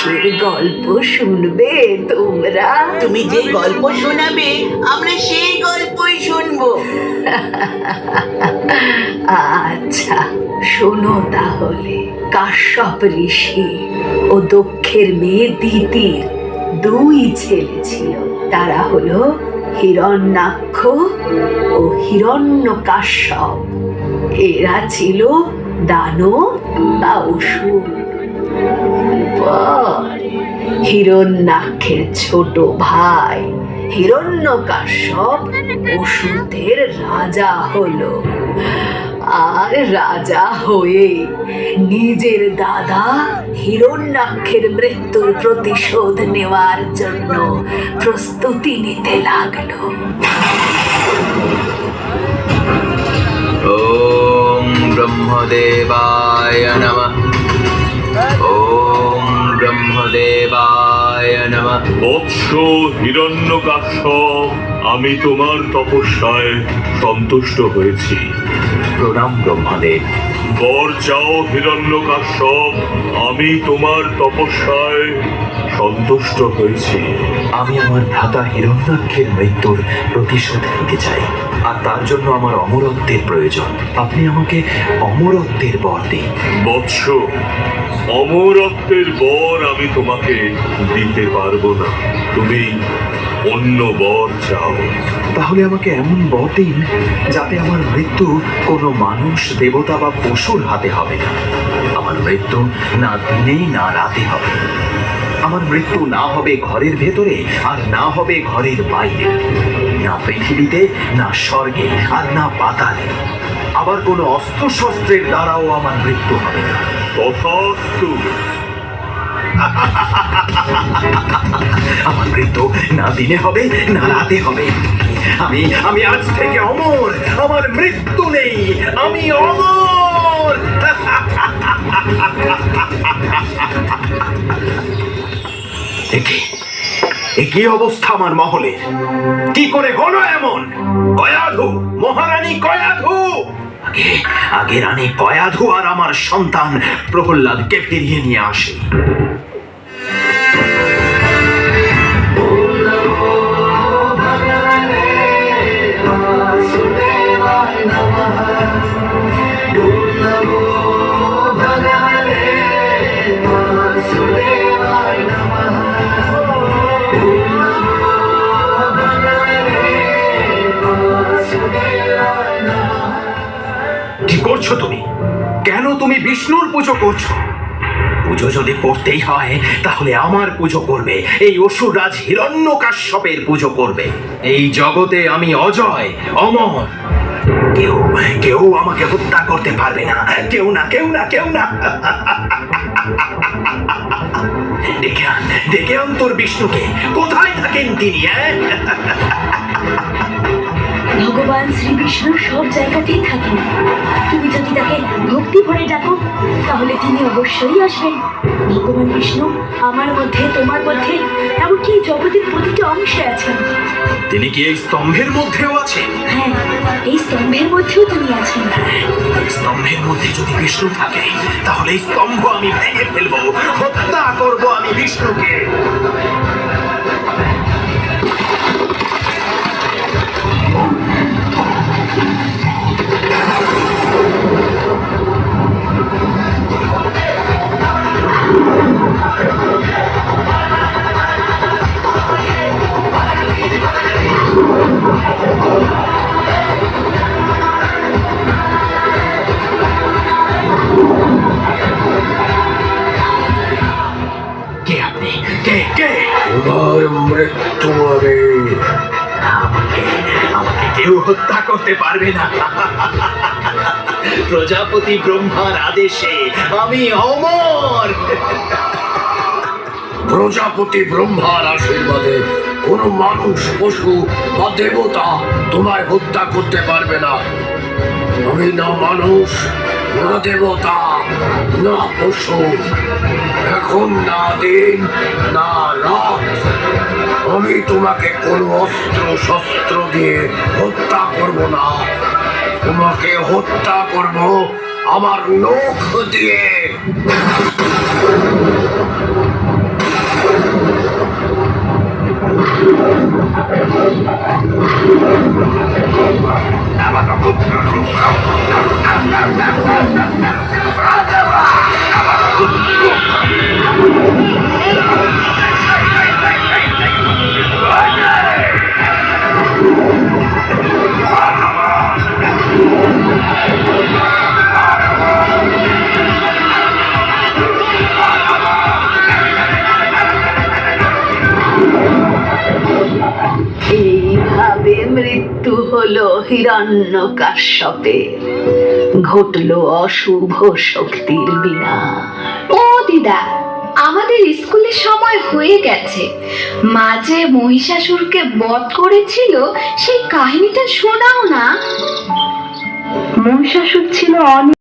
কিসের গল্প শুনবে তোমরা? তুমি যে গল্প শোনাবে আমরা সেই গল্পই শুনব। আচ্ছা শোনো তাহলে। কাশ্যপ ঋষি ও দক্ষের মেয়ে দিতির দুই ছেলে ছিল। তারা হলো হিরণ্যাক্ষ ও হিরণ্য কাশ্যপ এরা ছিল দানব বা অসুর। হিরণ্যাক্ষের ছোট ভাই হিরণ্যকাশ্যপ ওষুধের রাজা হলো। আর রাজা হয়ে নিজের দাদা হিরণ্যাক্ষের মৃত্যুর প্রতিশোধ নেওয়ার জন্য প্রস্তুতি নিতে লাগল। ব্রহ্মদেবায় নমঃ। বৎস হিরণ্য আমি তোমার তপস্যায় সন্তুষ্ট হয়েছি। প্রণাম ব্রহ্মদেব। বর চাও হিরণ্য আমি তোমার তপস্যায় সন্তুষ্ট হয়েছি। আমি আমার ভ্রাতা হিরণ্যাক্ষের মৃত্যুর প্রতিশোধ নিতে চাই আর তার জন্য আমার অমরত্বের প্রয়োজন। আপনি আমাকে অমরত্বের বর দিন। বৎস অমরত্বের বর আমি তোমাকে দিতে পারব না। তুমি অন্য বর চাও। তাহলে আমাকে এমন বর দিন যাতে আমার মৃত্যু কোনো মানুষ, দেবতা বা পশুর হাতে হবে না। আমার মৃত্যু না দিনেই না রাতে হবে। আমার মৃত্যু না হবে ঘরের ভেতরে আর না হবে ঘরের বাইরে। না পৃথিবীতে, না স্বর্গে আর না পাতালে। আবার কোনো অস্ত্র শস্ত্রের দ্বারাও আমার মৃত্যু হবে না। তথাস্তু আমার মৃত্যু না দিনে হবে, না রাতে হবে। আমি আমি আজ থেকে অমর, আমার মৃত্যু নেই, আমি অমর। একই অবস্থা আমার মহলে? কি করে হলো এমন? কয়াধু, মহারানী কয়াধু! আগে আগে রানী কয়াধু আর আমার সন্তান প্রহ্লাদকে ফিরিয়ে নিয়ে আসে। করছ তুমি? কেন তুমি বিষ্ণুর পুজো করছ? পুজো যদি করতেই হয়, তাহলে আমার পুজো করবে। এই অসুররাজ হিরণ্য কাশ্যপের পুজো করবে। এই জগতে আমি অজয়, অমর। কেউ কেউ আমাকে হত্যা করতে পারবে না। কেউ না কেউ না কেউ না। ডেকে আন ডেকে আন তোর বিষ্ণুকে। কোথায় থাকেন তিনি হ্যাঁ ভগবান শ্রীবিষ্ণু সব জায়গাতেই থাকেন। তুমি যদি তাকে ভক্তি ভরে ডাকো তাহলে তিনি অবশ্যই আসবেন। ভগবান বিষ্ণু আমার মধ্যে তোমার মধ্যে এমনকি জগতের প্রতিটা অংশে আছেন। তিনি কি এই স্তম্ভের মধ্যেও আছেন? হ্যাঁ এই স্তম্ভের মধ্যেও তিনি আছেন। স্তম্ভের মধ্যে যদি বিষ্ণু থাকে তাহলে এই স্তম্ভ আমি ভেঙে ফেলব হত্যা করব আমি বিষ্ণুকে। কে কে? তোমার মৃত্যু হবে। আমাকে আমাকে কেউ হত্যা করতে পারবে না। প্রজাপতি ব্রহ্মার আদেশে আমি অমর। প্রজাপতি ব্রহ্মার আশীর্বাদে কোনো মানুষ পশু বা দেবতা তোমায় হত্যা করতে পারবে না। আমি না মানুষ না দেবতা না পশু। এখন না দিন, না রাত। আমি তোমাকে কোনো অস্ত্র, শস্ত্র দিয়ে হত্যা করব না। তোমাকে হত্যা করব আমার নখ দিয়ে। হিরণ্য কাশ্যপের ঘটল অশুভ শক্তির বিনা। ও দিদা আমাদের স্কুলে সময় হয়ে গেছে। মাঝে যে মহিষাসুরকে বধ করেছিল সেই কাহিনীটা শোনাও না। মহিষাসুর ছিল অনেক